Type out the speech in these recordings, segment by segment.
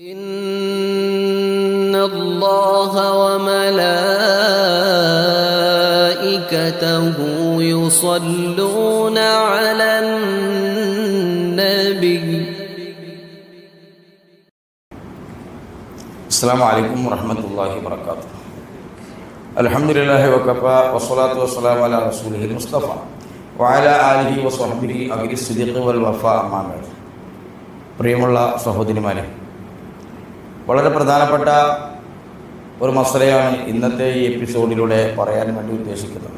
إن الله وملائكته يصلون على النبي السلام عليكم ورحمة الله وبركاته الحمد لله وكفى والصلاة والسلام على رسوله المصطفى وعلى آله وصحبه أبي الصديق والوفاء أما بعد പ്രിയമുള്ള സഹോദരിമാരെ വളരെ പ്രധാനപ്പെട്ട ഒരു മസലയാണ് ഇന്നത്തെ ഈ എപ്പിസോഡിലൂടെ പറയാൻ വേണ്ടി ഉദ്ദേശിക്കുന്നത്.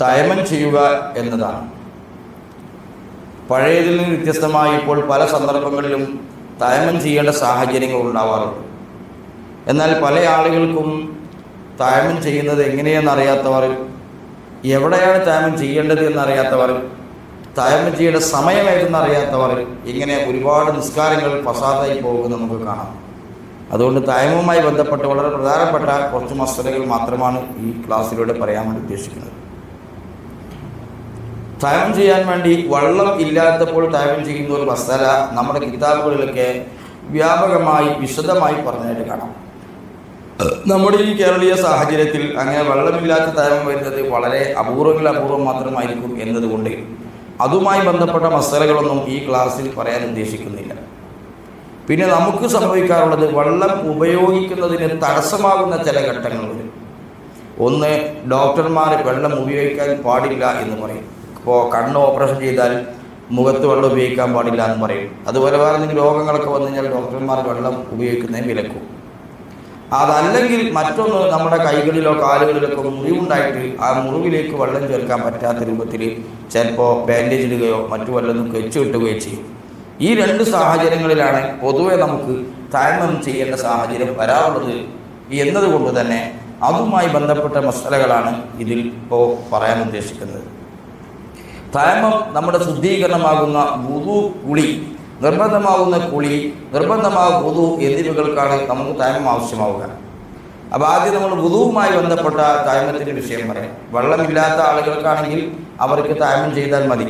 തയമൻ ചെയ്യുക എന്നതാണ്. പഴയതിൽ നിന്ന് വ്യത്യസ്തമായി ഇപ്പോൾ പല സന്ദർഭങ്ങളിലും തയമൻ ചെയ്യേണ്ട സാഹചര്യങ്ങൾ ഉണ്ടാവാറുണ്ട്. എന്നാൽ പല ആളുകൾക്കും തയമൻ ചെയ്യുന്നത് എങ്ങനെയെന്നറിയാത്തവർ എവിടെയാണ് തയമൻ ചെയ്യേണ്ടത് എന്നറിയാത്തവർ തയമം ചെയ്യേണ്ട അറിയാത്തവർ ഇങ്ങനെ ഒരുപാട് നിസ്കാരങ്ങൾ ഫസാദായി പോകുന്നത് നമുക്ക് കാണാം. അതുകൊണ്ട് തയമവുമായി ബന്ധപ്പെട്ട് വളരെ പ്രധാനപ്പെട്ട കുറച്ച് മസലകൾ മാത്രമാണ് ഈ ക്ലാസ്സിലൂടെ പറയാൻ വേണ്ടി ഉദ്ദേശിക്കുന്നത്. തയം ചെയ്യാൻ വേണ്ടി വെള്ളം ഇല്ലാത്തപ്പോൾ തയം ചെയ്യുന്ന ഒരു മസാല നമ്മുടെ കിതാബുകളിലൊക്കെ വ്യാപകമായി വിശദമായി പറഞ്ഞതായിട്ട് കാണാം. നമ്മുടെ ഈ കേരളീയ സാഹചര്യത്തിൽ അങ്ങനെ വെള്ളമില്ലാത്ത തയം വരുന്നത് വളരെ അപൂർവങ്ങൾ അപൂർവം മാത്രമായിരിക്കും എന്നതുകൊണ്ട് അതുമായി ബന്ധപ്പെട്ട മസലകളൊന്നും ഈ ക്ലാസ്സിൽ പറയാൻ ഉദ്ദേശിക്കുന്നില്ല. പിന്നെ നമുക്ക് സംഭവിക്കാറുള്ളത് വെള്ളം ഉപയോഗിക്കുന്നതിന് തടസ്സമാകുന്ന ചില ഘട്ടങ്ങൾ വരും ഒന്ന് ഡോക്ടർമാർ വെള്ളം ഉപയോഗിക്കാൻ പാടില്ല എന്ന് പറയും. ഇപ്പോൾ കണ്ണ് ഓപ്പറേഷൻ ചെയ്താൽ മുഖത്ത് വെള്ളം ഉപയോഗിക്കാൻ പാടില്ല എന്ന് പറയും. അതുപോലെ വേറെ എന്തെങ്കിലും രോഗങ്ങളൊക്കെ വന്നു കഴിഞ്ഞാൽ ഡോക്ടർമാർ വെള്ളം ഉപയോഗിക്കുന്നതിന് വിലക്കും. അതല്ലെങ്കിൽ മറ്റൊന്ന് നമ്മുടെ കൈകളിലോ കാലുകളിലൊക്കെ മുറിവുണ്ടായിട്ട് ആ മുറിവിലേക്ക് വെള്ളം ചേർക്കാൻ പറ്റാത്ത രൂപത്തിൽ ചിലപ്പോൾ ബാൻഡേജ് ഇടുകയോ മറ്റു വല്ലതും വെച്ച് കിട്ടുകയോ ചെയ്യും. ഈ രണ്ട് സാഹചര്യങ്ങളിലാണ് പൊതുവെ നമുക്ക് താഴ്മം ചെയ്യേണ്ട സാഹചര്യം വരാറുള്ളത് എന്നതുകൊണ്ട് തന്നെ അതുമായി ബന്ധപ്പെട്ട മസലകളാണ് ഇതിൽ ഇപ്പോൾ പറയാൻ ഉദ്ദേശിക്കുന്നത്. താഴ്മം നമ്മുടെ ശുദ്ധീകരണമാകുന്ന വുതു കുളി നിർബന്ധമാകുന്ന കുളി നിർബന്ധമാകുന്ന വുതു എന്നിവകൾക്കാണ് നമുക്ക് തായ്മ ആവശ്യമാവുക. അപ്പോൾ ആദ്യം നമ്മൾ വുതുവുമായി ബന്ധപ്പെട്ട തായ്മത്തിന്റെ വിഷയം പറയാം. വെള്ളമില്ലാത്ത ആളുകൾക്കാണെങ്കിൽ അവർക്ക് തായ്മം ചെയ്താൽ മതി.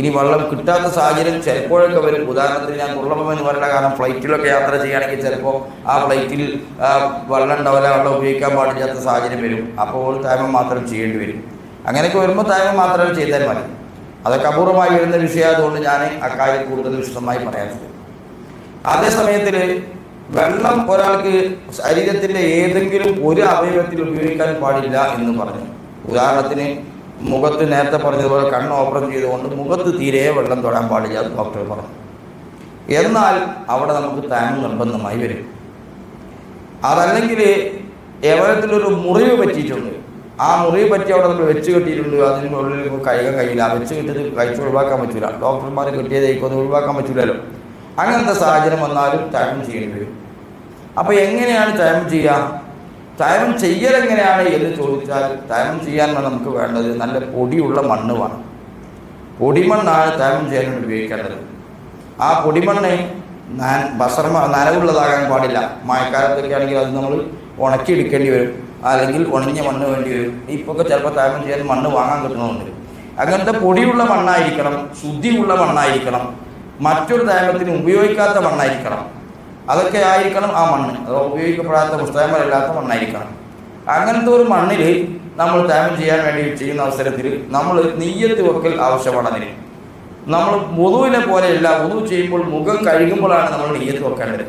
ഇനി വെള്ളം കിട്ടാത്ത സാഹചര്യം ചിലപ്പോഴൊക്കെ വരും. ഉദാഹരണത്തിന് ഞാൻ തുള്ളപ്പം എന്ന് പറയുന്ന കാരണം ഫ്ലൈറ്റിലൊക്കെ യാത്ര ചെയ്യുകയാണെങ്കിൽ ചിലപ്പോൾ ആ ഫ്ലൈറ്റിൽ വെള്ളം ഉണ്ടാവില്ല വെള്ളം ഉപയോഗിക്കാൻ പാടില്ലാത്ത സാഹചര്യം വരും. അപ്പോൾ തായ്മ മാത്രം ചെയ്യേണ്ടി വരും. അങ്ങനെയൊക്കെ വരുമ്പോൾ തായ്മ മാത്രം ചെയ്താൽ മതി. അതൊക്കെ അപൂർവമായി വരുന്ന വിഷയമായതുകൊണ്ട് ഞാൻ അക്കാര്യം കൂടുതൽ വിശദമായി പറയാത്തത് അതേ സമയത്തിൽ വെള്ളം ഒരാൾക്ക് ശരീരത്തിന്റെ ഏതെങ്കിലും ഒരു അവയവത്തിൽ ഉപയോഗിക്കാൻ പാടില്ല എന്ന് പറഞ്ഞു. ഉദാഹരണത്തിന് മുഖത്ത് നേരത്തെ പറഞ്ഞതുപോലെ കണ്ണ് ഓപ്പറേഷൻ ചെയ്തുകൊണ്ട് മുഖത്ത് തീരെ വെള്ളം തൊടാൻ പാടില്ല എന്ന് ഡോക്ടർ പറഞ്ഞു. എന്നാൽ അവിടെ നമുക്ക് താൻ നിർബന്ധമായി വരും. അതല്ലെങ്കിൽ എവരത്തിലൊരു മുറിവ് പറ്റിയിട്ടുണ്ട്. ആ മുറി പറ്റി അവിടെ നമ്മൾ വെച്ച് കെട്ടിയിട്ടുണ്ട്. അതിന് മുകളിൽ കൈകാൻ കഴിയില്ല. വെച്ച് കെട്ടിയത് കഴിച്ച് ഒഴിവാക്കാൻ പറ്റില്ല ഡോക്ടർമാർ കിട്ടിയതായിക്കോ അത് ഒഴിവാക്കാൻ പറ്റില്ലല്ലോ അങ്ങനത്തെ സാഹചര്യം വന്നാലും തരണം ചെയ്യേണ്ടി വരും. അപ്പോൾ എങ്ങനെയാണ് തരണം ചെയ്യുക? തരണം ചെയ്യൽ എങ്ങനെയാണ് എന്ന് ചോദിച്ചാൽ തരണം ചെയ്യാൻ നമുക്ക് വേണ്ടത്. നല്ല പൊടിയുള്ള മണ്ണ് വേണം. പൊടിമണ്ണാണ് തരണം ചെയ്യാൻ വേണ്ടി ഉപയോഗിക്കേണ്ടത്. ആ പൊടിമണ്ണ് ബസർമ നനവുള്ളതാകാൻ പാടില്ല. മഴക്കാലത്തൊക്കെ ആണെങ്കിൽ അത് നമ്മൾ ഉണക്കിയെടുക്കേണ്ടി വരും. അല്ലെങ്കിൽ ഉണങ്ങിയ മണ്ണ് വേണ്ടി വരും. ഇപ്പോൾ ചിലപ്പോൾ താരം ചെയ്യാൻ മണ്ണ് വാങ്ങാൻ കിട്ടുന്നുണ്ട് അങ്ങനത്തെ പൊടിയുള്ള മണ്ണായിരിക്കണം ശുദ്ധിയുള്ള മണ്ണായിരിക്കണം മറ്റൊരു താരത്തിന് ഉപയോഗിക്കാത്ത മണ്ണായിരിക്കണം. അതൊക്കെ ആയിരിക്കണം ആ മണ്ണ്. അത് ഉപയോഗിക്കപ്പെടാത്ത പുസ്തകങ്ങളില്ലാത്ത മണ്ണായിരിക്കണം. അങ്ങനത്തെ ഒരു മണ്ണിൽ നമ്മൾ ത്യാഗം ചെയ്യാൻ വേണ്ടി ചെയ്യുന്ന അവസരത്തിൽ നമ്മൾ നെയ്യത്ത് വെക്കൽ ആവശ്യമാണ് അതിന്. നമ്മൾ മുതുവിനെ പോലെയല്ല മുതു ചെയ്യുമ്പോൾ മുഖം കഴുകുമ്പോഴാണ് നമ്മൾ നെയ്യത്ത് വെക്കേണ്ടത്.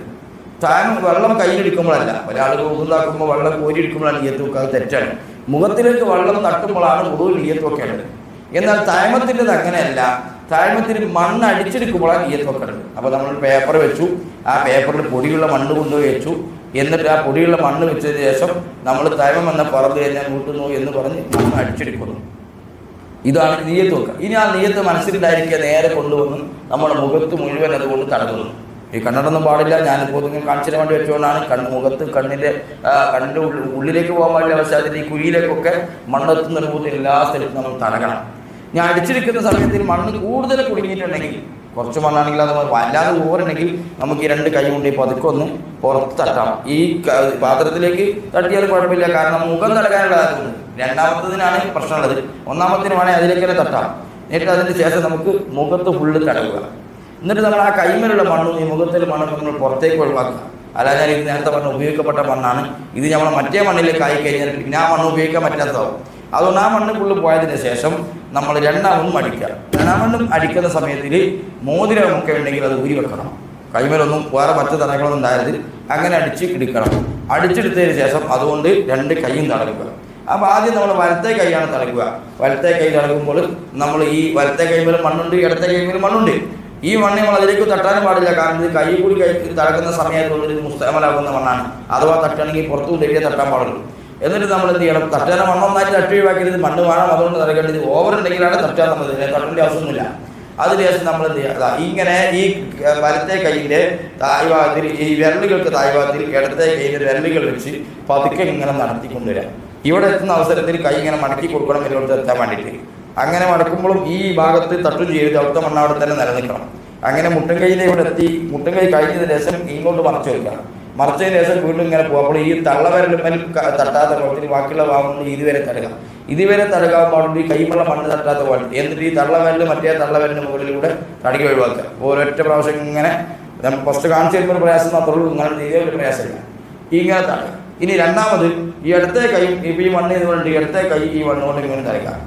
താൻ വെള്ളം കയ്യിലെടുക്കുമ്പോഴല്ല ഒരാൾ ഊതാക്കുമ്പോൾ വെള്ളം കോരിയെടുക്കുമ്പോഴാണ് നെയ്യത്ത് അത് തെറ്റാണ്. മുഖത്തിലേക്ക് വെള്ളം തട്ടുമ്പോഴാണ് മുഴുവൻ നെയ്യത്ത് വെക്കേണ്ടത് എന്നാൽ തായ്മത്തിന്റെത് അങ്ങനെയല്ല. താഴ്മത്തിന് മണ്ണ് അടിച്ചെടുക്കുമ്പോഴാണ് നെയ്യത്ത് വെക്കേണ്ടത് അപ്പോൾ നമ്മൾ പേപ്പർ വെച്ചു. ആ പേപ്പറിൽ പൊടിയുള്ള മണ്ണ് കൊണ്ടുപോയി വെച്ചു. എന്നിട്ട് ആ പൊടിയുള്ള മണ്ണ് വെച്ചതിന് ശേഷം നമ്മൾ തായ്മം വന്ന പറന്ന് കഴിഞ്ഞാൽ കൂട്ടുന്നു എന്ന് പറഞ്ഞ് മണ്ണ് അടിച്ചെടുക്കുന്നു. ഇതാണ് നീയത്ത് വെക്കുക ഇനി ആ നീയത്ത് മനസ്സിലുണ്ടായിരിക്കുക നേരെ കൊണ്ടുവന്ന് നമ്മുടെ മുഖത്ത് മുഴുവൻ അതുകൊണ്ട് തടകുന്നു. ഈ കണ്ണടൊന്നും പാടില്ല. ഞാനിപ്പോൾ നിങ്ങൾ കാണിച്ചിന് വേണ്ടി വെച്ചുകൊണ്ടാണ് കണ്ണ് മുഖത്ത് കണ്ണിന്റെ കണ്ണിന്റെ ഉള്ളിലേക്ക് പോകാൻ പാടില്ല. പക്ഷേ അതിന്റെ ഈ കുഴിയിലേക്കൊക്കെ മണ്ണെത്തുന്ന രൂപത്തിൽ എല്ലാ സ്ഥലത്തും നമ്മൾ തടകണം ഞാൻ അടിച്ചിരിക്കുന്ന സമയത്തിൽ മണ്ണ് കൂടുതൽ കുടുങ്ങിയിട്ടുണ്ടെങ്കിൽ കുറച്ച് മണ്ണാണെങ്കിൽ അത് വല്ലാതെ ഊറുണ്ടെങ്കിൽ നമുക്ക് ഈ രണ്ട് കൈ കൊണ്ട് പതുക്കെ ഒന്ന് പുറത്ത് തട്ടാം. ഈ പാത്രത്തിലേക്ക് തട്ടിയാൽ കുഴപ്പമില്ല. കാരണം മുഖം തടകാനുള്ളതാണ് രണ്ടാമത്തതിനാണ് പ്രശ്നമുള്ളത്. ഒന്നാമത്തിന് വേണേൽ അതിലേക്ക് തന്നെ തട്ടാം. എന്നിട്ട് അതിന് ശേഷം നമുക്ക് മുഖത്ത് ഫുള്ള് തടവുക. എന്നിട്ട് നമ്മൾ ആ കൈമലുള്ള മണ്ണും ഈ മുഖത്തിലെ മണ്ണൊക്കെ നമ്മൾ പുറത്തേക്ക് ഒഴിവാക്കുക. അല്ലാതെ ഞാൻ ഇത് നേരത്തെ പറഞ്ഞ ഉപയോഗിക്കപ്പെട്ട മണ്ണാണ്. ഇത് നമ്മൾ മറ്റേ മണ്ണിലേക്ക് ആയി കഴിഞ്ഞാൽ പിന്നെ ആ മണ്ണ് ഉപയോഗിക്കാൻ പറ്റാത്തതാവും. അതുകൊണ്ട് ആ മണ്ണ് ഫുള്ള് പോയതിന് ശേഷം നമ്മൾ രണ്ടാമതും അടിക്കുക. രണ്ടാമതും അടിക്കുന്ന സമയത്തിൽ മോതിരമൊക്കെ ഉണ്ടെങ്കിൽ അത് ഊരി വെക്കണം. കൈമേലൊന്നും വേറെ മറ്റു തടകളൊന്നും ഉണ്ടായത് അങ്ങനെ അടിച്ച് എടുക്കണം. അടിച്ചെടുത്തതിന് ശേഷം അതുകൊണ്ട് രണ്ട് കൈയും തടക്കുക. അപ്പോൾ ആദ്യം നമ്മൾ വലത്തെ കൈയാണ് തടക്കുക. വലത്തെ കൈ തടകുമ്പോൾ നമ്മൾ ഈ വലത്തെ കൈമേൽ മണ്ണുണ്ട് ഇടത്തെ കൈമേൽ മണ്ണുണ്ട്. ഈ മണ്ണ് നമ്മൾ അതിലേക്ക് തട്ടാനും പാടില്ല. കാരണം ഇത് കൈ കൂടി കൈ തടക്കുന്ന സമയത്തുള്ള ഇത് മുസ്തമലാകുന്ന മണ്ണാണ്. അഥവാ തട്ടണമെങ്കിൽ പുറത്തു കൊണ്ടിരിക്കാൻ തട്ടാൻ പാടുള്ളൂ. എന്നിട്ട് നമ്മൾ എന്ത് ചെയ്യണം? തട്ടാൻ മണ്ണൊന്നായിട്ട് തട്ടി ഒഴിവാക്കിയത് മണ്ണ് വേണം അതുകൊണ്ട് തടക്കേണ്ടത് ഓവർ ഉണ്ടെങ്കിലാണ് തട്ടാൻ നമ്മൾ തട്ടേണ്ട ആവശ്യമൊന്നുമില്ല. അതിനുശേഷം നമ്മൾ എന്ത് ചെയ്യുക ഇങ്ങനെ ഈ വലത്തെ കൈയിന്റെ തായ്ഭാഗത്തിൽ ഈ വിരലുകൾക്ക് തായ്ഭാഗത്തിൽ ഇടത്തെ കൈയിന്റെ വിരലുകൾ വെച്ച് പതുക്കെ ഇങ്ങനെ നടത്തിക്കൊണ്ടുവരാം. ഇവിടെ എത്തുന്ന അവസരത്തിൽ കൈ ഇങ്ങനെ മടക്കി കൊടുക്കണം ഇതിലോട്ട് എത്താൻ വേണ്ടിയിട്ട്. അങ്ങനെ മടക്കുമ്പോഴും ഈ ഭാഗത്ത് തട്ടു ചെയ്ത് അവിടുത്തെ മണ്ണ് അവിടെ തന്നെ നിലനിൽക്കണം. അങ്ങനെ മുട്ടും കൈയിലെ ഇവിടെ എത്തി മുട്ടങ്കൈ കഴിഞ്ഞ ശേഷം ഇങ്ങോട്ട് മറച്ചു വെക്കുക മറച്ചതിന് ശേഷം വീണ്ടും ഇങ്ങനെ പോകും അപ്പോൾ ഈ തള്ളവരലുമ്മൽ ക- തട്ടാത്ത കുളത്തിൽ ബാക്കിയുള്ള ഭാഗം കൊണ്ട് ഇതുവരെ തടയുക ഇതുവരെ തടകാൻ പാടുണ്ട് ഈ കൈമുള്ള മണ്ണ് തട്ടാത്ത പാടില്ല എന്നിട്ട് ഈ തള്ളവരൽ മറ്റേ തള്ളവരലിന് മുകളിലൂടെ തടകി ഒഴിവാക്കുക. ഒരൊറ്റ പ്രാവശ്യം ഇങ്ങനെ നമ്മൾ ഫസ്റ്റ് കാണിച്ചു തരുമ്പോൾ പ്രയാസം മാത്രമേ ഉള്ളൂ. ഇങ്ങനെ തീരെ ഒരു പ്രയാസമില്ല ഇങ്ങനെ തടയുക ഇനി രണ്ടാമത് ഈ ഇടത്തെ കൈ ഇപ്പം ഈ മണ്ണ് ഇതുകൊണ്ട് ഇടത്തെ കൈ ഈ മണ്ണുകൊണ്ട് ഇങ്ങനെ തടയ്ക്കാം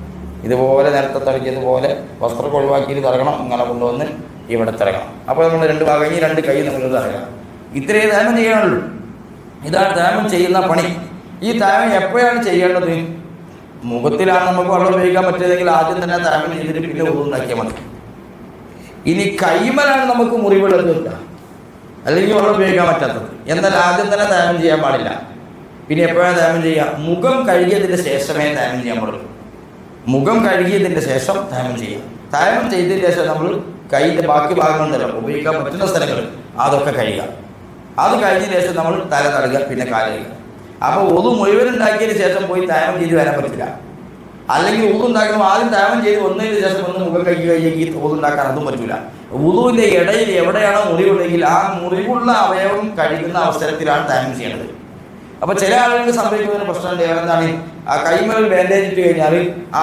ഇതുപോലെ നേരത്തെ തടക്കിയതുപോലെ വസ്ത്രം ഒഴിവാക്കിയിട്ട് തടകണം ഇങ്ങനെ കൊണ്ടുവന്ന് ഇവിടെ തിറങ്ങണം അപ്പോൾ നമ്മൾ രണ്ട് ഭാഗം രണ്ട് കൈ നമ്മൾ തടയണം. ഇത്രയേ ദാനം ചെയ്യാനുള്ളൂ. ഇതാണ് ദാനം ചെയ്യുന്ന പണി. ഈ ദാനം എപ്പോഴാണ് ചെയ്യേണ്ടത്? മുഖത്തിലാണ് നമുക്ക് വെള്ളം ഉപയോഗിക്കാൻ പറ്റിയതെങ്കിൽ ആദ്യം തന്നെ ദാനം ചെയ്തിട്ട് പിന്നെ ഉണ്ടാക്കിയാൽ മതി. ഇനി കൈമലാണ് നമുക്ക് മുറിവുള്ളത് വെക്കുക അല്ലെങ്കിൽ വെള്ളം ഉപയോഗിക്കാൻ പറ്റാത്തത്. എന്നാൽ ആദ്യം തന്നെ ദാനം ചെയ്യാൻ പാടില്ല. പിന്നെ എപ്പോഴാണ് ദാനം ചെയ്യുക? മുഖം കഴുകിയതിന് ശേഷമേ ദാനം ചെയ്യാൻ പാടുള്ളൂ. മുഖം കഴുകിയതിന്റെ ശേഷം ദാനം ചെയ്യുക. ദാനം ചെയ്തതിന് ശേഷം നമ്മൾ കൈയിന്റെ ബാക്കി ഭാഗങ്ങളുണ്ടല്ലോ ഉപയോഗിക്കാൻ പറ്റുന്ന സ്ഥലങ്ങൾ. അതൊക്കെ കഴുകുക. അത് കഴിഞ്ഞതിന് ശേഷം നമ്മൾ തല തടുക പിന്നെ കാൽ കഴുകുക. അപ്പോൾ ഒതു മുഴുവൻ ഉണ്ടാക്കിയതിന് ശേഷം പോയി ദാനം ചെയ്ത് വരാൻ പറ്റില്ല. അല്ലെങ്കിൽ ഊതുണ്ടാക്കണം ആദ്യം ദാനം ചെയ്ത് വന്നതിന് ശേഷം ഒന്ന് മുഖം കഴുകി കഴിഞ്ഞെങ്കിൽ ഊതുണ്ടാക്കാൻ അതും പറ്റില്ല ഊതുവിന്റെ ഇടയിൽ എവിടെയാണോ മുറിവുണ്ടെങ്കിൽ ആ മുറിവുള്ള അവയവം കഴിക്കുന്ന അവസരത്തിലാണ് ദാനം ചെയ്യേണ്ടത്. അപ്പൊ ചില ആളുകൾക്ക് സംഭവിക്കുന്ന പ്രശ്നം എന്താണ് ആ കൈമേൽ ബാൻഡേജ് ഇട്ട് കഴിഞ്ഞാൽ ആ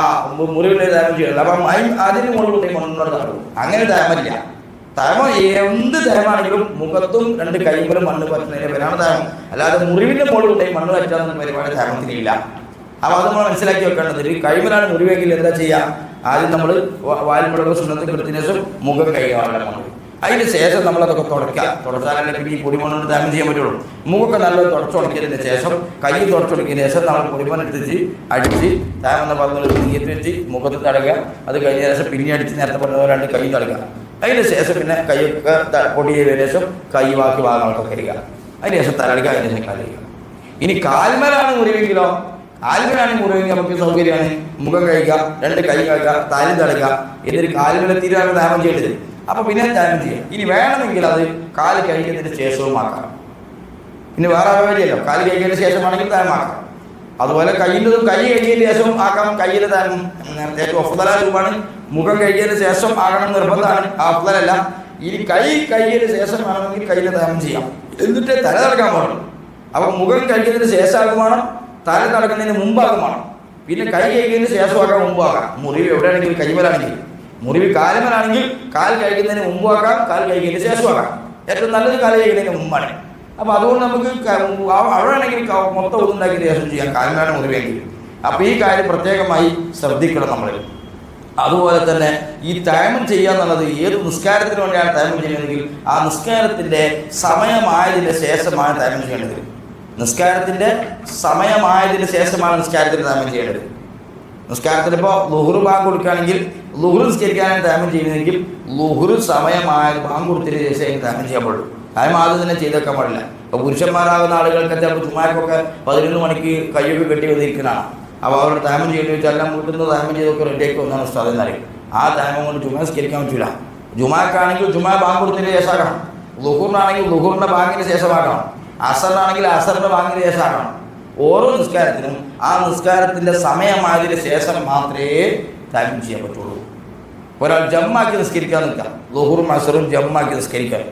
മുറിവിന്റെ ദാനം ചെയ്യണം അപ്പം അതിന് മുകളിൽ കൊണ്ടുവന്നു അങ്ങനെ ദാമല്ല തരമ എന്ത് തരമാണെങ്കിലും മുഖത്തും രണ്ട് കൈമേലും മണ്ണ് പറ്റുന്നതിന്റെ പേരാണ് തരം അല്ലാതെ മുറിവിന്റെ മുകളിൽ മണ്ണ് പറ്റാത്ത പരിപാടി തരത്തിലില്ല അപ്പൊ അത് നമ്മൾ മനസ്സിലാക്കി വെക്കേണ്ടത് കൈമലാണ് മുറിവെങ്കിൽ എന്താ ചെയ്യുക? ആദ്യം നമ്മൾ വാൽമുടക സുണ്ണത്തിൽ ശേഷം മുഖം കൈകാണല്ലോ അതിന് ശേഷം നമ്മൾ അതൊക്കെ തുടയ്ക്കുക തുടച്ചാലല്ലേ പിന്നെ ഈ പൊടിമണ്ണോട് ദാനം ചെയ്യാൻ പറ്റുള്ളൂ. മൂക്കൊക്കെ നല്ല തുടച്ചുടക്കിയതിന് ശേഷം കൈ തുടച്ചുടക്കിയതിന് ശേഷം നമ്മൾ പൊടിമണ്ണെടുത്തിച്ച് അടിച്ച് താമെന്ന് പറഞ്ഞ നീയത്ത് വെച്ച് മുഖത്ത് തടയുക. അത് കഴിഞ്ഞ ശേഷം പിന്നെ അടിച്ച് നേരത്തെ പറഞ്ഞ പോലെ രണ്ട് കൈ തടയുക. അതിന് ശേഷം പിന്നെ കൈയൊക്കെ ത- പൊടി ചെയ്തതിന് ശേഷം കൈ ബാക്കി ഭാഗങ്ങളൊക്കെ കരുക അതിന് ശേഷം തലടുക അതിന് ശേഷം കലയുക ഇനി കാൽമലാണ് മുറിവെങ്കിലോ? കാൽമലാണ് മുറിവെങ്കിൽ നമുക്ക് സൗകര്യമാണ്. മുഖം കഴിക്കുക രണ്ട് കൈ കഴിക്കുക താലി തടയുക. എന്നിട്ട് കാൽമല തീരാണ് ദാനം ചെയ്യേണ്ടത് അപ്പൊ പിന്നെ ദാനം ചെയ്യാം? ഇനി വേണമെങ്കിൽ അത് കാൽ കഴിക്കുന്നതിന് ശേഷവും ആക്കാം ഇനി വേറെ വഴിയല്ലോ കാൽ കഴിക്കുന്നതിന് ശേഷമാണെങ്കിൽ താരമാക്കാം അതുപോലെ കയ്യിന്റെതും കൈ കഴിക്കുന്നതിന് ശേഷം ആക്കാം. കയ്യിൽ താരം ഏറ്റവും അഫ്ദല രൂപമാണ്. മുഖം കഴിക്കുന്നതിന് ശേഷം ആകണം നിർബന്ധമാണ്. ആ ഒഫ്തലല്ല ഇനി കൈ കയ്യിന് ശേഷം വേണമെങ്കിൽ കയ്യിലെ താരം ചെയ്യാം. എന്നിട്ട് തല തടക്കാൻ പാടും അപ്പൊ മുഖം കഴിക്കുന്നതിന് ശേഷം വേണം. തല തടക്കുന്നതിന് മുമ്പാകും വേണം. പിന്നെ കൈ കഴിക്കുന്നതിന് ശേഷമാകാം മുമ്പാകാം. മുറിവ് എവിടെയാണെങ്കിൽ കൈമലാണെങ്കിൽ. മുറിവ് കാലമനാണെങ്കിൽ കാൽ കഴിക്കുന്നതിന് മുമ്പാക്കാം കാൽ കഴിക്കുന്നതിന് ആക്കാം. ഏറ്റവും നല്ലത് കാൽ കഴിക്കുന്നതിന് മുമ്പാണ്. അപ്പൊ അതുകൊണ്ട് നമുക്ക് അവിടെയാണെങ്കിൽ മൊത്തം ഒന്നുണ്ടാക്കിയ ശേഷം ചെയ്യാം കാലിനാണ് മുറിവെങ്കിൽ അപ്പൊ ഈ കാര്യം പ്രത്യേകമായി ശ്രദ്ധിക്കണം നമ്മൾ അതുപോലെ തന്നെ ഈ തയമം ചെയ്യുക എന്നുള്ളത് ഏത് നിസ്കാരത്തിന് വേണ്ടിയാണ് തയമം ചെയ്യുന്നതെങ്കിൽ ആ നിസ്കാരത്തിന്റെ സമയമായതിന് ശേഷമാണ് തയമം ചെയ്യേണ്ടത്. നിസ്കാരത്തിന്റെ സമയമായതിന് ശേഷമാണ് നിസ്കാരത്തിന് തയമം ചെയ്യേണ്ടത്. നിസ്കാരത്തിന് ഇപ്പോൾ ലുഹുറ് ബാങ്ക് കൊടുക്കുകയാണെങ്കിൽ ലുഹുറ് നിസ്കരിക്കാനാണ് തയമം ചെയ്യുന്നതെങ്കിൽ ലുഹുർ സമയമായ ബാങ്ക് കൊടുത്തതിന് ശേഷം തയമം ചെയ്യാൻ പാടുള്ളൂ. തയമം ആദ്യം തന്നെ ചെയ്തേക്കാൻ പാടില്ല. അപ്പോൾ പുരുഷന്മാരാകുന്ന ആളുകൾക്ക് ചിലപ്പോൾ ചുമ്മാക്കൊക്കെ പതിനൊന്ന് മണിക്ക് കയ്യൊക്കെ കെട്ടി വന്നിരിക്കുന്നതാണ്. അപ്പോൾ അവരുടെ തയമം ചെയ്യേണ്ടി വെച്ചാൽ എല്ലാം വീട്ടിൽ തയമം ചെയ്തൊക്കെ റെഡിയാക്കി വന്നാണ് ഉസ്താദ് എന്നറിയും ആ തയമം കൊണ്ട് ചുമ നിസ്കരിക്കാൻ പറ്റില്ല ജുമാക്കാണെങ്കിൽ ജുമാ ബാങ്ക് കൊടുത്തതിന് ശേഷമാക്കണം ലുഹൂറിനാണെങ്കിൽ ലുഹൂറിന്റെ ബാങ്കിന് ശേഷമാകണം. അസറിനാണെങ്കിൽ അസറിന്റെ ബാങ്കിന് ശേഷമാക്കണം ഓരോ നിസ്കാരത്തിനും ആ നിസ്കാരത്തിന്റെ സമയമായതിന് ശേഷം മാത്രമേ താരം ചെയ്യാൻ പറ്റുള്ളൂ. ഒരാൾ ജമ്മാക്കി നിസ്കരിക്കാൻ നിൽക്കാം. ലുഹുറും അസറും ജമ്മാക്കി നിസ്കരിക്കാൻ.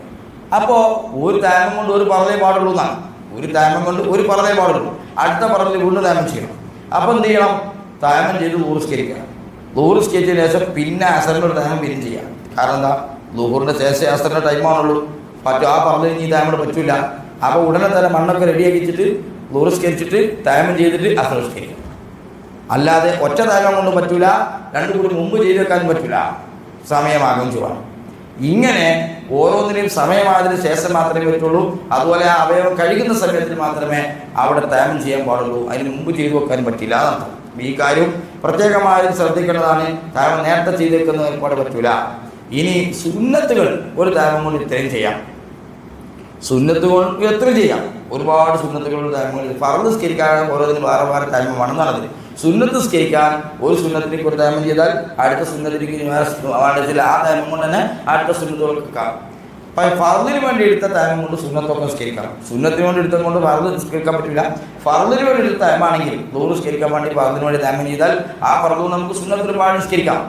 അപ്പോൾ ഒരു താമം കൊണ്ട് ഒരു പറതേ പാടുള്ളൂ എന്നാണ്. ഒരു താമം കൊണ്ട് ഒരു പറതേ പാടുള്ളൂ. അടുത്ത പറഞ്ഞ് വീണ്ടും താമം ചെയ്യണം. അപ്പോൾ എന്ത് ചെയ്യണം? താമം ചെയ്ത് ലൂറിസ്കരിക്കണം ലൂറിസ്കരിച്ചതിന് ശേഷം പിന്നെ അസറിന്റെ താമം പിന്നും ചെയ്യാം. കാരണം എന്താ? ലുഹൂറിന്റെ ശേഷം അസറിന്റെ ടൈമാണുള്ളൂ പറ്റും ആ പറഞ്ഞു ഈ താമര പറ്റൂല. അപ്പോൾ ഉടനെ തന്നെ മണ്ണൊക്കെ റെഡിയാക്കിച്ചിട്ട് ലുഹർ സ്കരിച്ചിട്ട് താമം ചെയ്തിട്ട് അസ്തർ സ്കരിക്കും അല്ലാതെ ഒറ്റ താമം കൊണ്ട് പറ്റൂല രണ്ടു കൂടി മുമ്പ് ചെയ്തു വെക്കാനും പറ്റൂല. സമയമാകും ചുവാണ് ഇങ്ങനെ ഓരോന്നിനെയും സമയമായതിനു ശേഷം മാത്രമേ പറ്റുള്ളൂ. അതുപോലെ ആ അവയവം കഴിക്കുന്ന സമയത്തിൽ മാത്രമേ അവിടെ താമം ചെയ്യാൻ പാടുള്ളൂ. അതിന് മുമ്പ് ചെയ്തു വെക്കാനും പറ്റില്ല. എന്നർത്ഥം ഈ കാര്യം പ്രത്യേകമായും ശ്രദ്ധിക്കേണ്ടതാണ്. താമം നേരത്തെ ചെയ്തു വെക്കുന്നതിന് കൂടെ പറ്റൂല. ഇനി സുന്നത്തുകൾ ഒരു താമം കൊണ്ട് ഇത്രയും ചെയ്യാം. സുന്നത്തുകൾ എത്ര ചെയ്യാം? ഒരുപാട് സുന്നത്തുകൾ ടൈമുകൾ പറഞ്ഞ് സ്കരിക്കാൻ ഓരോന്നിനും വേറെ വേറെ ടൈം വേണമെന്നാണത് സുന്നത്ത് സ്കേക്കാൻ ഒരു സുന്നത്തിനെ കുറിച്ച് ദാമം ചെയ്താൽ അടുത്ത സുന്നത്തിലേക്ക് ആ ദാമം കൊണ്ട് തന്നെ അടുത്ത സുന്നത്തുകൾക്ക് കാണും അപ്പം വേണ്ടി എടുത്ത തൈമം കൊണ്ട് സുന്നത്തൊക്കെ സ്കരിക്കാം സുന്നത്തിന് വേണ്ടി എടുത്തത് കൊണ്ട് ഫറുദ് സ്കേൾക്കാൻ പറ്റില്ല. ഫറുദിന് വേണ്ടി എടുത്ത തൈമാണെങ്കിൽ ദൂറ് സ്കരിക്കാൻ വേണ്ടി ഫറുദിന് വേണ്ടി തൈമം ചെയ്താൽ ആ ഫറുദ് നമുക്ക് സുന്നത്തിന് പാടി സ്കരിക്കാം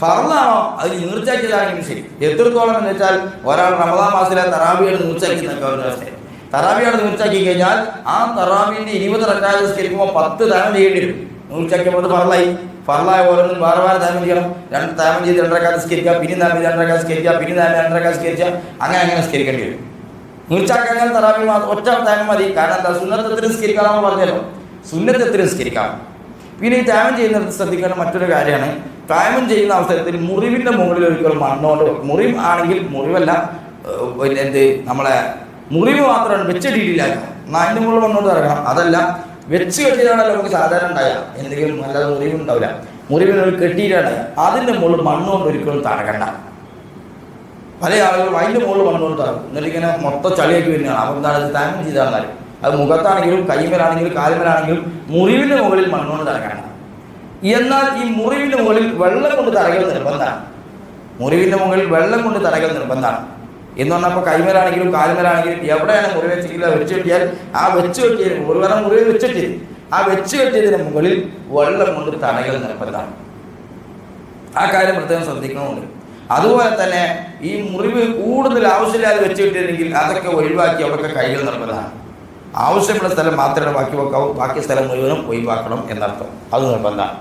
ഫറലാണോ അത് നീർച്ചാക്കിയതാണെങ്കിലും ശരി. എത്രത്തോളം എന്ന് വെച്ചാൽ ഒരാൾ റമദാൻ മാസത്തിലെ തറാബിയുടെ നീർച്ചാക്കി നിൽക്കുക തറാബിയാണ് നൂറ്റാക്കി കഴിഞ്ഞാൽ ആ തറാവിന്റെ ഇരുപത് റക്കാതെ സ്ഥിരിക്കുമ്പോൾ പത്ത് ദാനം ചെയ്യേണ്ടി വരും നീർച്ചാക്കിയപ്പോൾ ഫറലായി. ഫറലായ ഓരോന്നും വേറെ വേറെ ദാനം ചെയ്യണം? രണ്ട് ദാനം ചെയ്ത് രണ്ടരക്കാതെ സ്കരിക്കുക പിന്നെ ചെയ്ത് രണ്ടരക്കാതെ സ്കരിക്കുക പിന്നെ ദാനം രണ്ടരക്കാതെ സ്കരിക്കുക. അങ്ങനെ അങ്ങനെ സ്കരിക്കേണ്ടി വരും. നൂറ്റാക്കാൻ തറാവി ഒറ്റ ദാനം മതി. കാരണം എന്താ? സുന്ദരത്തിൽ സ്കരിക്കാമെന്ന് പറഞ്ഞല്ലോ. സുന്നത്തത്തിന് സ്കരിക്കാം. പിന്നെ ഈ ത്യാഗം ചെയ്യുന്നിടത്ത് ശ്രദ്ധിക്കേണ്ട മറ്റൊരു കാര്യമാണ്. ത്യാഗം ചെയ്യുന്ന അവസരത്തിൽ മുറിവിന്റെ മുകളിൽ ഒരിക്കലും മണ്ണോണ്ട് മുറിവ് ആണെങ്കിൽ മുറിവല്ല എന്ത്? നമ്മളെ മുറിവ് മാത്രമാണ് വെച്ചിട്ടില്ല എന്നാൽ അതിന്റെ മുകളിൽ വന്നോട്ട് ഇറങ്ങണം അതല്ല വെച്ച് കെട്ടിയതാണല്ലോ നമുക്ക് സാധാരണ ഉണ്ടായ എന്തെങ്കിലും നല്ല മുറിവ് ഉണ്ടാവില്ല. മുറിവിന് ഒരു കെട്ടിയിട്ടാണ്. അതിന്റെ മുകളിൽ മണ്ണുകൊണ്ട് ഒരിക്കലും തടകണ്ട. പല ആളുകളും അതിന്റെ മുകളിൽ മണ്ണുകൊണ്ട് തറക്കും എന്നിട്ട് ഇങ്ങനെ മൊത്തം ചളിയാക്കി വരുന്നതാണ്. അപ്പം എന്താണ് താങ്കം ചെയ്താൽ അത് മുഖത്താണെങ്കിലും കൈമലാണെങ്കിലും കാൽമേലാണെങ്കിലും മുറിവിന്റെ മുകളിൽ മണ്ണുകൊണ്ട് തറക്കണം എന്നാൽ ഈ മുറിവിന്റെ മുകളിൽ വെള്ളം കൊണ്ട് തറകൾ നിർബന്ധമാണ്. മുറിവിന്റെ മുകളിൽ വെള്ളം കൊണ്ട് തറകൾ നിർബന്ധമാണ്. എന്ന് പറഞ്ഞപ്പോൾ കൈമലാണെങ്കിലും കാലുമലാണെങ്കിലും എവിടെയാണ് മുറിവ് വെച്ചിരിക്കുന്നത്? വെച്ച് കെട്ടിയാൽ ആ വെച്ച് ഒരു വരം മുറിവ് വെച്ച് കെട്ടിയത്. ആ വെച്ച് കെട്ടിയതിന് മുകളിൽ വെള്ളം കൊണ്ട് തടയൽ നിർബന്ധമാണ് ആ കാര്യം പ്രത്യേകം ശ്രദ്ധിക്കണമുണ്ട്. അതുപോലെ തന്നെ ഈ മുറിവ് കൂടുതൽ ആവശ്യമില്ലാതെ വെച്ച് കിട്ടിയിരുന്നെങ്കിൽ അതൊക്കെ ഒഴിവാക്കി അവിടെയൊക്കെ കൈകൾ നിർബന്ധമാണ് ആവശ്യമുള്ള സ്ഥലം മാത്രമേ ബാക്കി വെക്കാവൂ. ബാക്കി സ്ഥലം മുഴുവനും ഒഴിവാക്കണം എന്നർത്ഥം. അത് നിർബന്ധമാണ്.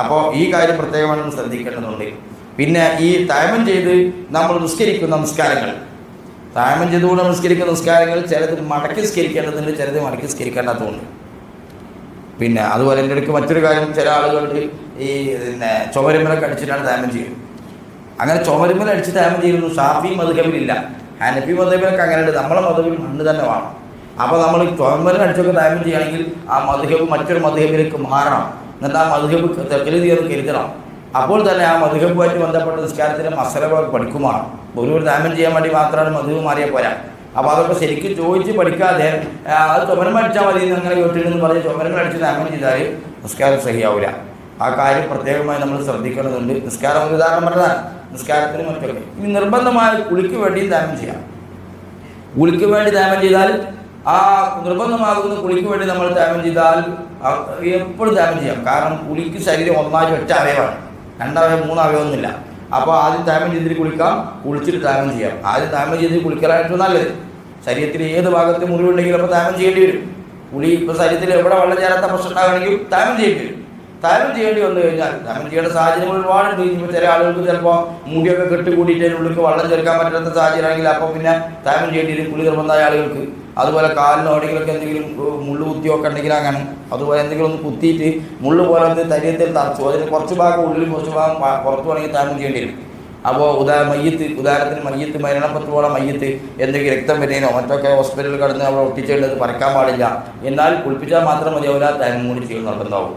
അപ്പോൾ ഈ കാര്യം പ്രത്യേകമായിട്ടും ശ്രദ്ധിക്കേണ്ടതുണ്ട്. പിന്നെ ഈ തായമം ചെയ്ത് നമ്മൾ നിസ്കരിക്കുന്ന നിസ്കാരങ്ങൾ. തായമം ചെയ്തുകൊണ്ട് നിസ്കരിക്കുന്ന നിസ്കാരങ്ങൾ ചിലത് മടക്കി നിസ്കരിക്കേണ്ടതുണ്ട് ചിലത് മടക്കി നിസ്കരിക്കേണ്ടതുണ്ട് പിന്നെ അതുപോലെ എന്റെ ഇടയ്ക്ക് മറ്റൊരു കാര്യം ചില ആളുകളുണ്ട് ഈ പിന്നെ ചുമരുമ്മലൊക്കെ അടിച്ചിട്ടാണ് താമം ചെയ്യുന്നത്. അങ്ങനെ ചുമരുമ്മൽ അടിച്ച് താമം ചെയ്യുന്നു ഷാഫി മധുഹബിലില്ല. ഹനഫി മധുഹബിലൊക്കെ അങ്ങനെയുണ്ട്. നമ്മളെ മധുഹബിൽ മണ്ണ് തന്നെ വേണം. അപ്പോൾ നമ്മൾ ചുമരുമ്മൽ അടിച്ചൊക്കെ താമം ചെയ്യുകയാണെങ്കിൽ ആ മധുഹബ് മറ്റൊരു മധുഹബിലേക്ക് മാറണം. എന്നിട്ട് ആ മധുഹബ് തെക്കലി തീർന്ന് കരുതണം. അപ്പോൾ തന്നെ ആ മധുഹബുമായിട്ട് ബന്ധപ്പെട്ട നിസ്കാരത്തിലെ മസലകൾ പഠിക്കുമാണ് ഒരു താമം ചെയ്യാൻ വേണ്ടി മാത്രമാണ് മധുഹബ് മാറിയാൽ പോരാ. അപ്പോൾ അതൊക്കെ ശരിക്കും ചോദിച്ച് പഠിക്കാതെ അത് ചുമരം അടിച്ചാൽ മതി എന്ന് അങ്ങനെ കേട്ടിരുന്നു പറഞ്ഞ് ചുമരങ്ങൾ അടിച്ച് താമം ചെയ്താൽ നിസ്കാരം സഹിയാവില്ല ആ കാര്യം പ്രത്യേകമായി നമ്മൾ ശ്രദ്ധിക്കേണ്ടതുണ്ട്. നിസ്കാരം ഒരു ഉദാഹരണം പറഞ്ഞതാണ്. നിസ്കാരത്തിന് മറ്റൊക്കെ ഇനി നിർബന്ധമായ കുളിക്ക് വേണ്ടി ദാനം ചെയ്യാം. കുളിക്ക് വേണ്ടി ദാനം ചെയ്താൽ ആ നിർബന്ധമാകുന്ന കുളിക്ക് വേണ്ടി നമ്മൾ ദാനം ചെയ്താൽ എപ്പോഴും ദാനം ചെയ്യാം. കാരണം കുളിക്ക് ശരീരം ഒന്നായി ഒറ്റ അവയവമാണ് മൂന്നാവയോ ഒന്നുമില്ല അപ്പോൾ ആദ്യം താമം ചെയ്തിട്ട് കുളിക്കാം കുളിച്ചിട്ട് താമം ചെയ്യാം. ആദ്യം താമം ചെയ്ത് കുളിക്കലായിട്ട് നല്ലത്. ശരീരത്തിൽ ഏത് ഭാഗത്ത് മുറിവുണ്ടെങ്കിലും അപ്പോൾ താമം ചെയ്യേണ്ടി വരും. കുളി ഇപ്പോൾ ശരീരത്തിൽ എവിടെ വെള്ളം ചേരാത്ത പ്രശ്നം ഉണ്ടാകണമെങ്കിൽ താമം ചെയ്യേണ്ടി വരും. താരം ചെയ്യേണ്ടി വന്നു കഴിഞ്ഞാൽ താരം ചെയ്യേണ്ട സാഹചര്യങ്ങൾ ഒരുപാടുണ്ട്. ഇപ്പോൾ ചില ആളുകൾക്ക് ചിലപ്പോൾ മുടിയൊക്കെ കെട്ടുകൂടിയിട്ട് അതിനുള്ളിൽ വെള്ളം ചേർക്കാൻ പറ്റാത്ത സാഹചര്യമാണെങ്കിൽ അപ്പോൾ പിന്നെ താരം ചെയ്യേണ്ടി വരും. കുളി നിർബന്ധമായ ആളുകൾക്ക്. അതുപോലെ കാലിനോ എവിടെയെങ്കിലൊക്കെ എന്തെങ്കിലും മുള്ളു കുത്തിയൊക്കെ ഉണ്ടെങ്കിൽ അങ്ങനെ അതുപോലെ എന്തെങ്കിലും ഒന്ന് കുത്തിയിട്ട് മുള്ളു പോലെ ഒന്ന് തരിയത്തിൽ തറച്ചു അതിന് കുറച്ച് ഭാഗം ഉള്ളിൽ കുറച്ച് ഭാഗം പുറത്തു വേണമെങ്കിൽ താരം ചെയ്യേണ്ടി വരും. അപ്പോൾ ഉദാ മയ്യത്ത് ഉദാഹരണത്തിന് മയ്യത്ത് മരണപത്രത്തോളം മയ്യത്ത് എന്തെങ്കിലും രക്തം വരുന്നതിനോ മറ്റൊക്കെ ഹോസ്പിറ്റലിൽ കടന്ന് അവിടെ ഒട്ടിച്ചേണ്ടത് പറിക്കാൻ പാടില്ല. എന്നാൽ കുളിപ്പിച്ചാൽ മാത്രം മതിയാവില്ല അവരാ കൂടി മൂടി നിർബന്ധമാവും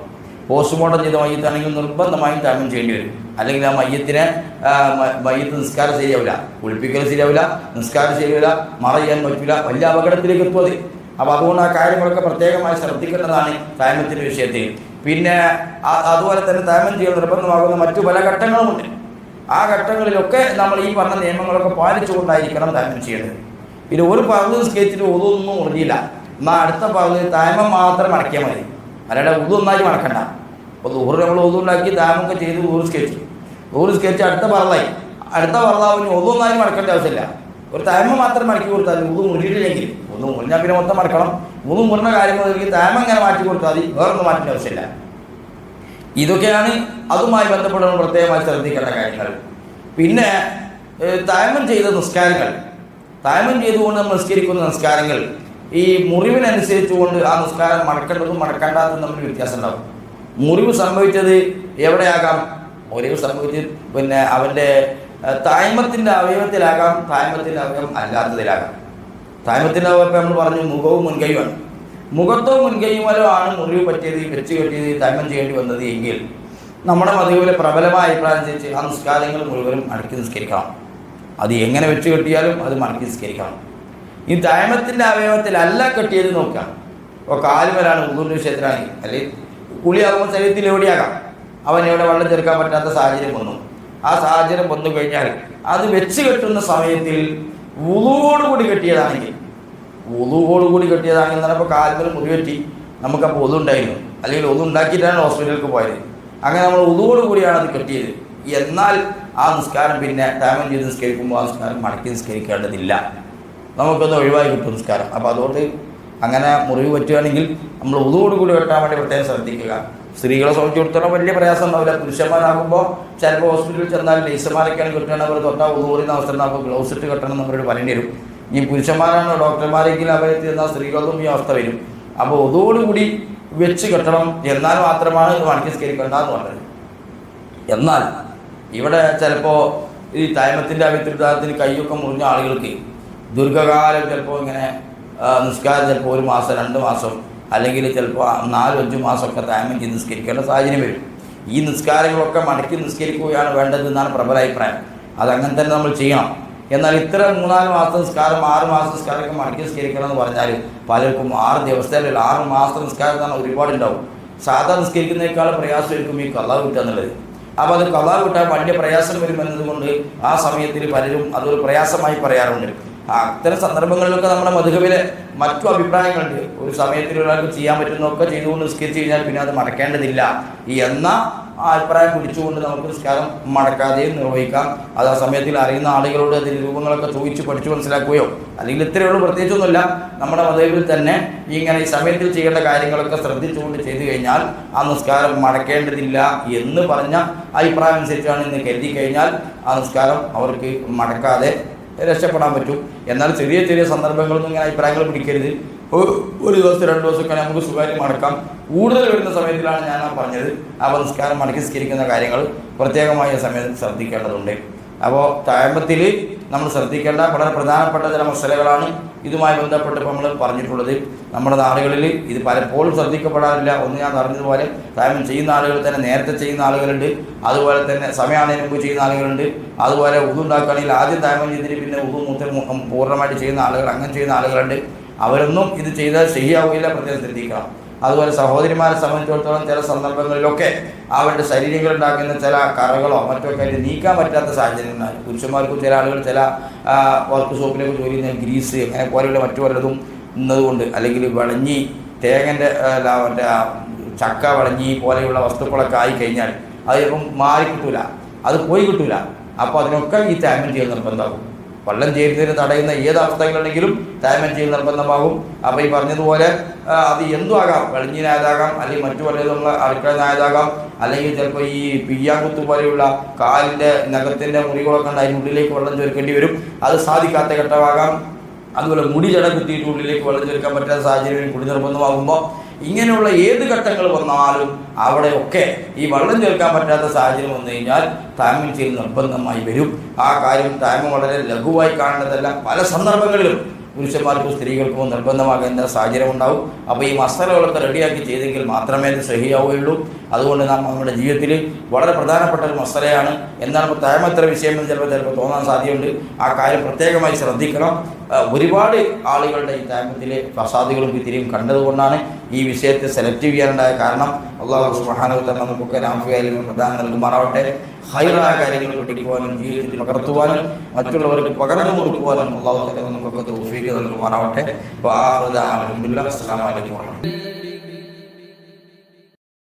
പോസ്റ്റ്മോർട്ടം ചെയ്ത മയ്യത്താണെങ്കിൽ നിർബന്ധമായും താമം ചെയ്യേണ്ടി വരും. അല്ലെങ്കിൽ ആ മയ്യത്തിനെ മയ്യത്ത് നിസ്കാരം ശരിയാവില്ല. കുളിപ്പിക്കൽ ശരിയാവില്ല നിസ്കാരം ശരിയാവില്ല മറ ചെയ്യാൻ പറ്റില്ല വലിയ അപകടത്തിലേക്ക് എത്തുമതി അപ്പോൾ അതുകൊണ്ട് ആ കാര്യങ്ങളൊക്കെ പ്രത്യേകമായി ശ്രദ്ധിക്കേണ്ടതാണ് താമത്തിന്റെ വിഷയത്തിൽ. പിന്നെ അതുപോലെ തന്നെ താമം ചെയ്യൽ നിർബന്ധമാകുന്ന മറ്റു പല ഘട്ടങ്ങളുമുണ്ട് ആ ഘട്ടങ്ങളിലൊക്കെ നമ്മൾ ഈ പറഞ്ഞ നിയമങ്ങളൊക്കെ പാലിച്ചുകൊണ്ടായിരിക്കണം താമം ചെയ്യേണ്ടത്. പിന്നെ ഒരു പകുതി സ്കേറ്റിൽ ഒതൊന്നും ഉറങ്ങിയില്ല. എന്നാൽ അടുത്ത പകുതി താമം മാത്രം അടക്കിയാൽ മതി. അല്ലാതെ ഉതു ഒന്നായി മടക്കണ്ട അപ്പോൾ ദൂറ് നമ്മൾ ഒതു ഉണ്ടാക്കി ദാമൊക്കെ ചെയ്ത് ദൂറ് സ്കെച്ച്. ദൂറ് സ്കെച്ച് അടുത്ത പറളായി. അടുത്ത പറളാവിന് ഒന്നായി മടക്കേണ്ട ആവശ്യമില്ല. ഒരു താമ മാത്രം മടക്കി കൊടുത്താൽ ഉതു മുറിയിട്ടില്ലെങ്കിൽ ഒന്ന് മുറിഞ്ഞാൽ പിന്നെ മൊത്തം മടക്കണം ഉതു മുറിഞ്ഞ കാര്യങ്ങളിലേക്ക് താമ ഇങ്ങനെ മാറ്റി കൊടുത്താൽ മതി. വേറൊന്നും മാറ്റേണ്ട ആവശ്യമില്ല. ഇതൊക്കെയാണ് അതുമായി ബന്ധപ്പെടുന്ന പ്രത്യേകമായി ശ്രദ്ധിക്കേണ്ട കാര്യങ്ങൾ. പിന്നെ തായ്മം ചെയ്ത നിസ്കാരങ്ങൾ. തായ്മം ചെയ്തുകൊണ്ട് നമ്മൾ നിസ്കരിക്കുന്ന നിസ്കാരങ്ങൾ. ഈ മുറിവിനനുസരിച്ചുകൊണ്ട് ആ നിസ്കാരം മടക്കേണ്ടതും മടക്കേണ്ടതും തമ്മിൽ വ്യത്യാസം ഉണ്ടാവും മുറിവ് സംഭവിച്ചത് എവിടെയാകാം? മുറിവ് സംഭവിച്ചത് പിന്നെ അവന്റെ തായ്മത്തിന്റെ അവയവത്തിലാകാം തായ്മത്തിന്റെ അവയവം അല്ലാത്തതിലാകാം. തായ്മത്തിന്റെ അവയവം നമ്മൾ പറഞ്ഞു മുഖവും മുൻകൈയുമാണ്. മുഖത്തോ മുൻകൈയുമല്ലോ ആണ് മുറിവ് പറ്റിയത് വെച്ച് കെട്ടിയത് തായ്മം ചെയ്യേണ്ടി വന്നത് എങ്കിൽ നമ്മുടെ മതവിലെ പ്രബലമായ അഭിപ്രായം അനുസരിച്ച് ആ നിസ്കാരങ്ങൾ മുഴുവനും അടക്കി നിസ്കരിക്കണം. അത് എങ്ങനെ വെച്ച് കെട്ടിയാലും അത് മടക്കി നിസ്കരിക്കണം. ഈ ദയമത്തിന്റെ അവയവത്തിലല്ല കെട്ടിയത് നോക്കാം ഇപ്പോൾ കാലുമലാണ് ഉദൂറിന്റെ ക്ഷേത്രമാണെങ്കിൽ അല്ലെങ്കിൽ കുളിയാകുമ്പോൾ ശരീരത്തിൽ എവിടെയാകാം? അവൻ എവിടെ വെള്ളം ചേർക്കാൻ പറ്റാത്ത സാഹചര്യം വന്നു. ആ സാഹചര്യം വന്നു കഴിഞ്ഞാൽ അത് വെച്ച് കെട്ടുന്ന സമയത്തിൽ ഉളുവോടുകൂടി കെട്ടിയതാണെങ്കിൽ ഉളുവോടുകൂടി കെട്ടിയതാണെങ്കിൽ പറഞ്ഞപ്പോൾ കാൽമൽ മുറിവെറ്റി നമുക്കപ്പോൾ ഒതുണ്ടായിരുന്നു അല്ലെങ്കിൽ ഒതുണ്ടാക്കിയിട്ടാണ് ഹോസ്പിറ്റലിലേക്ക് പോയത്. അങ്ങനെ നമ്മൾ ഉളുവോടുകൂടിയാണ് അത് കെട്ടിയത്. എന്നാൽ ആ നിസ്കാരം പിന്നെ ഡാമേജ് ചെയ്ത് നിസ്കരിക്കുമ്പോൾ ആ നിസ്കാരം മടക്കി നിസ്കരിക്കേണ്ടതില്ല. നമുക്കൊന്ന് ഒഴിവായി കിട്ടും നിസ്കാരം. അപ്പോൾ അതുകൊണ്ട് അങ്ങനെ മുറിവ് പറ്റുകയാണെങ്കിൽ നമ്മൾ ഉതുവോടുകൂടി വെട്ടാൻ വേണ്ടി പ്രത്യേകം ശ്രദ്ധിക്കുക. സ്ത്രീകളെ സംബന്ധിച്ചിടത്തോളം വലിയ പ്രയാസം ഉണ്ടാവില്ല. പുരുഷന്മാരാകുമ്പോൾ ചിലപ്പോൾ ഹോസ്പിറ്റലിൽ ചെന്നാൽ ലേസന്മാരൊക്കെയാണ് കിട്ടണം അവർ തൊട്ടാൽ ഉതുവറിയുന്ന അവസ്ഥ നമുക്ക് ഗ്ലൗസ് ഇട്ട് കെട്ടണം നമ്മളോട് പറയേണ്ടി വരും. ഈ പുരുഷന്മാരാണ് ഡോക്ടർമാരെങ്കിലും അവരെ തീർന്ന സ്ത്രീകൾക്കും ഈ അവസ്ഥ വരും. അപ്പോൾ ഉതുവോടുകൂടി വെച്ച് കെട്ടണം എന്നാൽ മാത്രമാണ് ഇത് സ്കരിക്കേണ്ടതെന്ന് പറഞ്ഞത്. എന്നാൽ ഇവിടെ ചിലപ്പോൾ ഈ തൈമത്തിന്റെ അവിത്രിതാരത്തിന് കൈയൊക്കെ മുറിഞ്ഞ ആളുകൾക്ക് ദീർഘകാലം ചിലപ്പോൾ ഇങ്ങനെ നിസ്കാരം ചിലപ്പോൾ ഒരു മാസം രണ്ട് മാസം അല്ലെങ്കിൽ ചിലപ്പോൾ നാലും അഞ്ച് മാസമൊക്കെ തൈമം ചെയ്ത് നിസ്കരിക്കേണ്ട സാഹചര്യം വരും. ഈ നിസ്കാരങ്ങളൊക്കെ മടക്കി നിസ്കരിക്കുകയാണ് വേണ്ടത് എന്നാണ് പ്രബല അഭിപ്രായം. അതങ്ങനെ തന്നെ നമ്മൾ ചെയ്യണം. എന്നാൽ ഇത്ര മൂന്നാൽ മാസം നിസ്കാരം ആറ് മാസം നിസ്കാരമൊക്കെ മടക്കി നിസ്കരിക്കണം എന്ന് പറഞ്ഞാൽ പലർക്കും ആറ് ദിവസത്തിൽ ആറ് മാസത്തെ നിസ്കാരം തന്നെ ഒരുപാടുണ്ടാവും. സാധാ നിസ്കരിക്കുന്നതിനേക്കാളും പ്രയാസമായിരിക്കും ഈ കള്ളാവ് കിട്ടുക എന്നുള്ളത്. അപ്പോൾ അത് കള്ളാവ് കിട്ടാൻ വലിയ പ്രയാസം വരുമെന്നതുകൊണ്ട് ആ സമയത്തിൽ പലരും അതൊരു പ്രയാസമായി പറയാറുണ്ട്. അത്തരം സന്ദർഭങ്ങളിലൊക്കെ നമ്മുടെ മധുകവിലെ മറ്റു അഭിപ്രായങ്ങളുണ്ട്. ഒരു സമയത്തിൽ ഒരാൾക്ക് ചെയ്യാൻ പറ്റുന്നതൊക്കെ ചെയ്തുകൊണ്ട് നിസ്കരിച്ച് കഴിഞ്ഞാൽ പിന്നെ അത് മടക്കേണ്ടതില്ല. എന്ന അഭിപ്രായം പിടിച്ചുകൊണ്ട് നമുക്ക് നിസ്കാരം മടക്കാതെയും നിർവഹിക്കാം. അത് ആ സമയത്തിൽ അറിയുന്ന ആളുകളോട് അതിന്റെ രൂപങ്ങളൊക്കെ ചോദിച്ച് പഠിച്ചു മനസ്സിലാക്കുകയോ അല്ലെങ്കിൽ ഇത്രയുള്ള പ്രത്യേകിച്ചൊന്നുമില്ല. നമ്മുടെ മതവിൽ തന്നെ ഇങ്ങനെ ഈ സമയത്തിൽ ചെയ്യേണ്ട കാര്യങ്ങളൊക്കെ ശ്രദ്ധിച്ചുകൊണ്ട് ചെയ്തു കഴിഞ്ഞാൽ ആ നിസ്കാരം മടക്കേണ്ടതില്ല എന്ന് പറഞ്ഞ അഭിപ്രായം അനുസരിച്ചാണ് ഇന്ന് കരുതി കഴിഞ്ഞാൽ ആ നിസ്കാരം അവർക്ക് മടക്കാതെ രക്ഷപ്പെടാൻ പറ്റും. എന്നാൽ ചെറിയ ചെറിയ സന്ദർഭങ്ങളൊന്നും ഇങ്ങനെ അഭിപ്രായങ്ങൾ പിടിക്കരുത്. ഒരു ദിവസം രണ്ട് ദിവസമൊക്കെ നമുക്ക് സുഖമായിട്ട് മടക്കാം. കൂടുതൽ വരുന്ന സമയത്തിലാണ് ഞാൻ ആ പറഞ്ഞത്. അപ്പോൾ നിസ്കാരം മടക്കി സ്കരിക്കുന്ന കാര്യങ്ങൾ പ്രത്യേകമായ സമയത്ത് ശ്രദ്ധിക്കേണ്ടതുണ്ട്. അപ്പോൾ താഴ്മത്തിൽ നമ്മൾ ശ്രദ്ധിക്കേണ്ട വളരെ പ്രധാനപ്പെട്ട ചില മസലകളാണ് ഇതുമായി ബന്ധപ്പെട്ട് ഇപ്പോൾ നമ്മൾ പറഞ്ഞിട്ടുള്ളത്. നമ്മുടെ നാടുകളിൽ ഇത് പലപ്പോഴും ശ്രദ്ധിക്കപ്പെടാറില്ല. ഒന്ന് ഞാൻ പറഞ്ഞതുപോലെ താഴ്മം ചെയ്യുന്ന ആളുകൾ തന്നെ നേരത്തെ ചെയ്യുന്ന ആളുകളുണ്ട്. അതുപോലെ തന്നെ സമയമാണതിന് മുമ്പ് ചെയ്യുന്ന ആളുകളുണ്ട്. അതുപോലെ ഉതു ഉണ്ടാക്കുകയാണെങ്കിൽ ആദ്യം താമം ചെയ്തിട്ട് പിന്നെ ഉതു മൂത്ത പൂർണമായിട്ട് ചെയ്യുന്ന ആളുകൾ അങ്ങനെ ചെയ്യുന്ന ആളുകളുണ്ട്. അവരൊന്നും ഇത് ചെയ്താൽ ശരിയാവില്ല പ്രത്യേകം ശ്രദ്ധിക്കണം. അതുപോലെ സഹോദരിമാരെ സംബന്ധിച്ചിടത്തോളം ചില സന്ദർഭങ്ങളിലൊക്കെ അവരുടെ ശരീരങ്ങൾ ഉണ്ടാക്കുന്ന ചില കറകളോ മറ്റോ ഒക്കെ ആയിട്ട് നീക്കാൻ പറ്റാത്ത സാഹചര്യം ഉണ്ടായി പുരുഷന്മാർക്കും ചില ആളുകൾ ചില വർക്ക് ഷോപ്പിലേക്ക് ജോലി ചെയ്യുന്ന ഗ്രീസ് അങ്ങനെ പോലെയുള്ള മറ്റു പലതും ഇന്നതുകൊണ്ട് അല്ലെങ്കിൽ വളഞ്ഞി തേങ്ങന്റെ മറ്റേ ചക്ക വളഞ്ഞി പോലെയുള്ള വസ്തുക്കളൊക്കെ ആയി കഴിഞ്ഞാൽ അത് ചിലപ്പം മാറി കിട്ടൂല അത് പോയി കിട്ടൂല. അപ്പോൾ അതിനൊക്കെ ഈ തേങ്ങൻ ചെയ്യുന്ന നിർബന്ധമാകും വെള്ളം ചേരുന്നതിന് തടയുന്ന ഏത് അവസ്ഥകളുണ്ടെങ്കിലും തായ്മൻ ചെയ്യൽ നിർബന്ധമാകും. അപ്പോൾ ഈ പറഞ്ഞതുപോലെ അത് എന്തും ആകാം വെളിഞ്ഞിനായതാകാം അല്ലെങ്കിൽ മറ്റു പലതും നമ്മൾ അല്ലെങ്കിൽ ചിലപ്പോൾ ഈ പിയ്യാങ്കുത്ത് പോലെയുള്ള കാലിന്റെ നഖത്തിന്റെ മുറികളൊക്കെ ഉണ്ട് അതിന്റെ ഉള്ളിലേക്ക് വെള്ളം ചേർക്കേണ്ടി വരും. അത് സാധിക്കാത്ത ഘട്ടമാകാം. അതുപോലെ മുടി ജട കുത്തിയിട്ട് ഉള്ളിലേക്ക് വെള്ളം ചേർക്കാൻ പറ്റാത്ത സാഹചര്യം കുടി നിർബന്ധമാകുമ്പോൾ ഇങ്ങനെയുള്ള ഏത് ഘട്ടങ്ങൾ വന്നാലും അവിടെയൊക്കെ ഈ വെള്ളം ചേർക്കാൻ പറ്റാത്ത സാഹചര്യം വന്നു കഴിഞ്ഞാൽ തായ്മം ചെയ്ത് നിർബന്ധമായി വരും. ആ കാര്യം തായ്മ വളരെ ലഘുവായി കാണേണ്ടതല്ല. പല സന്ദർഭങ്ങളിലും പുരുഷന്മാർക്കും സ്ത്രീകൾക്കും നിർബന്ധമാകേണ്ട സാഹചര്യം ഉണ്ടാവും. അപ്പോൾ ഈ മസാലകളൊക്കെ റെഡിയാക്കി ചെയ്തെങ്കിൽ മാത്രമേ അത് സഹിയാവുകയുള്ളൂ അതുകൊണ്ട് നാം നമ്മുടെ ജീവിതത്തിൽ വളരെ പ്രധാനപ്പെട്ട ഒരു മസാലയാണ്. എന്നാൽ ഇപ്പോൾ താഴ്മത്ര വിഷയമെന്ന് ചിലപ്പോൾ ചിലപ്പോൾ തോന്നാൻ സാധ്യതയുണ്ട്. ആ കാര്യം പ്രത്യേകമായി ശ്രദ്ധിക്കണം. ഒരുപാട് ആളുകളുടെ ഈ താമത്തിലെ പ്രസാദികളും ഇത്തിരിയും കണ്ടതുകൊണ്ടാണ് ഈ വിഷയത്തെ സെലക്ട് ചെയ്യാനുണ്ടായ കാരണം അള്ളാഹു സുബ്ഹാനഹു നമുക്കൊക്കെ രാമയായാലും പ്രധാനം നൽകുമാറാവട്ടെ. ഹൈറായ കാര്യങ്ങൾ പഠിക്കുവാനും ജീവിതത്തിൽ പകർത്തുവാനും മറ്റുള്ളവർക്ക് പകർന്നു കൊടുക്കുവാനും അള്ളാഹു തആല നമുക്കൊക്കെ തൗഫീഖ് നൽകുമാറാവട്ടെ. അപ്പോൾ ആ അലൈക്കും വറഹ്മത്തുള്ളാഹി